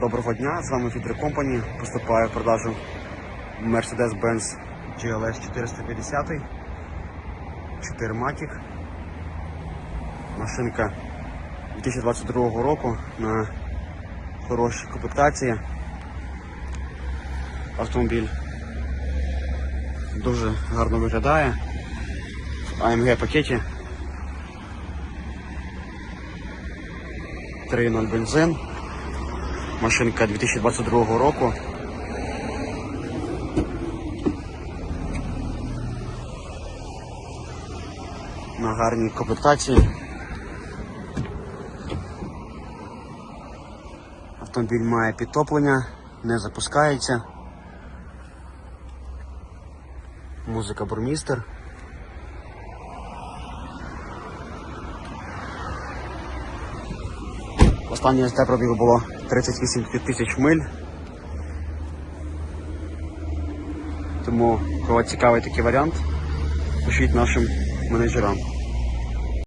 Доброго дня, з вами Фідер Компані. Поступає в продажу Mercedes-Benz GLS 450 4 Matic. Машинка 2022 року на хорошій комплектації. Автомобіль дуже гарно виглядає в AMG пакеті. 3.0 бензин. Машинка 2022 року. На гарній комплектації. Автомобіль має підтоплення, не запускається. Музика бурмістер. Останнє СТ пробігу було 38 тисяч миль. Тому, кого цікавий такий варіант, пишіть нашим менеджерам.